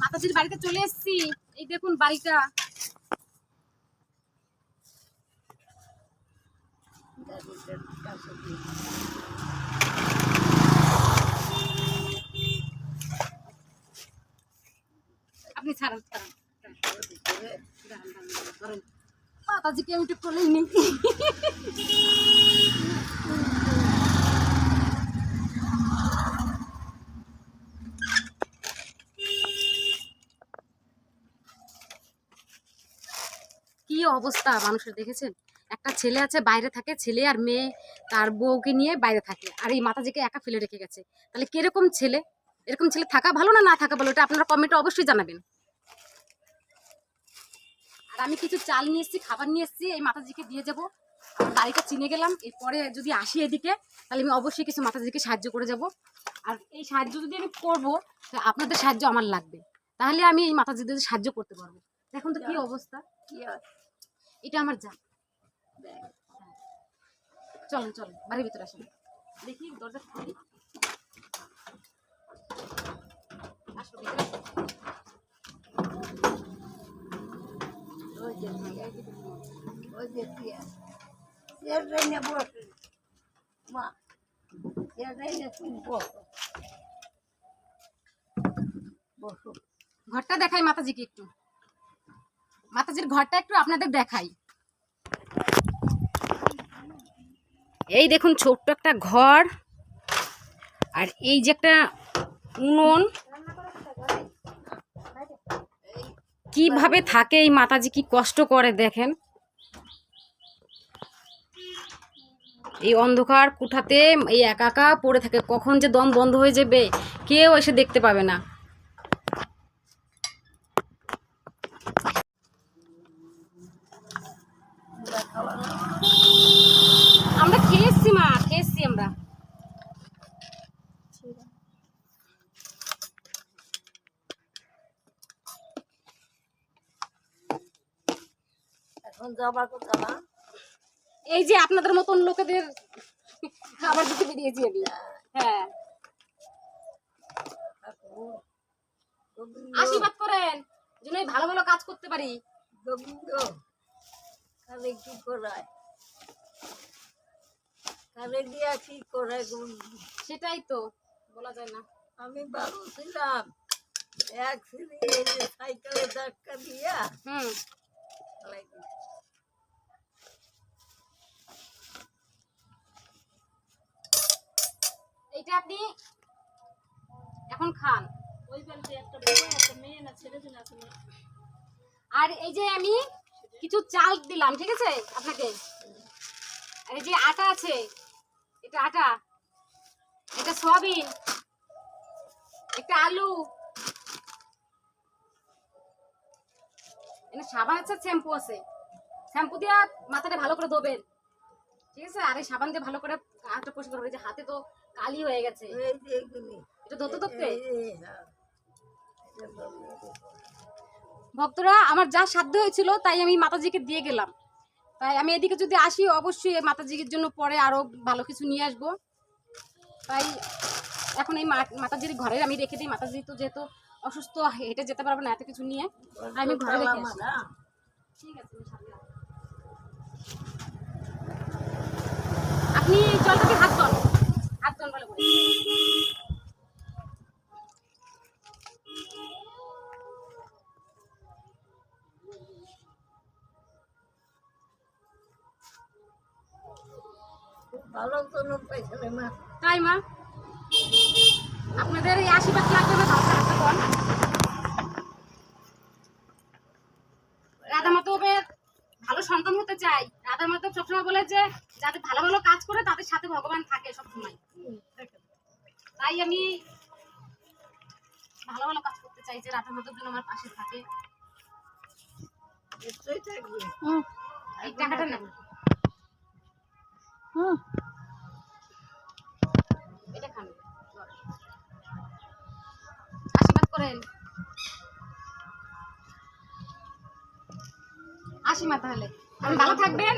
মাতাজির বাড়িতে চলে এসেছি। এই দেখুন বাড়িটা। আপনি উঠে কোলেই নেই। কি অবস্থা মানুষের, দেখেছেন? একটা ছেলে আছে, বাইরে থাকে, ছেলে আর মেয়ে, তার বউকে নিয়ে বাইরে থাকে, আর এই মাতাজিকে একা ফেলে রেখে গেছে। তাহলে কীরকম ছেলে? এরকম ছেলে থাকা ভালো না না থাকা ভালো? এটা আপনারা কমেন্টে অবশ্যই জানাবেন। আর আমি কিছু চাল নিয়ে এসেছি খাবার নিয়ে এসেছি এই মাতাজিকে দিয়ে যাব। আমার বাড়িটা চিনে গেলাম এরপরে যদি আসি এদিকে তাহলে আমি অবশ্যই কিছু মাতাজিকে সাহায্য করে যাব। আর এই সাহায্য যদি আমি করব তাহলে আপনাদের সাহায্য আমার লাগবে। তাহলে আমি এই মাতাজিদের সাহায্য করতে পারব। দেখুন তো কি অবস্থা। এটা আমার যা চলেন চলেন বাড়ির ভিতরে আসেন। দেখি দরজা খুলি। ঘরটা দেখাই মাতাজিকে একটু। মাতাজির ঘরটা একটু আপনাদের দেখাই। এই দেখুন, ছোট্ট একটা ঘর। আর এই যে একটা উনুন কীভাবে থাকে এই মাতাজি কি কষ্ট করে দেখেন। এই অন্ধকার কুঠাতে এই একা একা পড়ে থাকে কখন যে দম বন্ধ হয়ে যাবে কেউ এসে দেখতে পাবে না আমরা খেয়েছি মা খেয়েছি আমরা এখন যাবার কথা না এই যে আপনাদের মতন লোকেদের খাবার দিতে বেরিয়েছি আমি। হ্যাঁ। আশীর্বাদ করেন যেন ভালো ভালো কাজ করতে পারি। কালে কি করায়? কালে দিয়া কি করায় সেটাই তো বলা যায় না। আমি ভালো ছিলাম এক সাইকেলে ধাক্কা দিয়া হুম। আর এই যে আমি কিছু চাল দিলাম ঠিক আছে? আপনাকে। আর এই যে আটা আছে এটা আটা এটা সয়াবিন একটা আলু। এখানে সাবান আছে শ্যাম্পু আছে। শ্যাম্পু দিয়ে মাথাটা ভালো করে ধোবেন। ঠিক আছে? আর এই সাবান দিয়ে ভালো করে হাতটা পরিষ্কার করবে এই যে হাতে তো কালি হয়ে গেছে। এটা ধরতে ধরতে। ভক্তরা, আমার যা সাধ্য হয়েছিল, তাই আমি মাতাজিকে দিয়ে গেলাম। তাই আমি এদিকে যদি আসি, অবশ্যই মাতাজির জন্য পরে আরও ভালো কিছু নিয়ে আসব। তাই এখন এই মাতাজির ঘরে আমি রেখে দিই। মাতাজি তো যেহেতু অসুস্থ, হেঁটে যেতে পারবে না এত কিছু নিয়ে। আমি ঘরে রেখে আসি। ঠিক আছে। আপনি জলটাকে হাত ধন হাত ধন ভালো ভালো মা। তাই মা? আপনাদের এই আশীর্বাদ লাগবে না ভালো থাকতে কোন রাধা মাধবের ভালো সন্তান হতে চাই। রাধা মাধব সবসময় বলে যে যাদের ভালো ভালো কাজ করে তাদের সাথে ভগবান থাকে সবসময়। তাই আমি ভালো ভালো কাজ করতে চাই যে রাধা মাধব যেন আমার পাশে থাকে। এই টাকাটা নেন। দেখান। আশীর্বাদ করেন। আসি তাহলে। ভালো থাকবেন।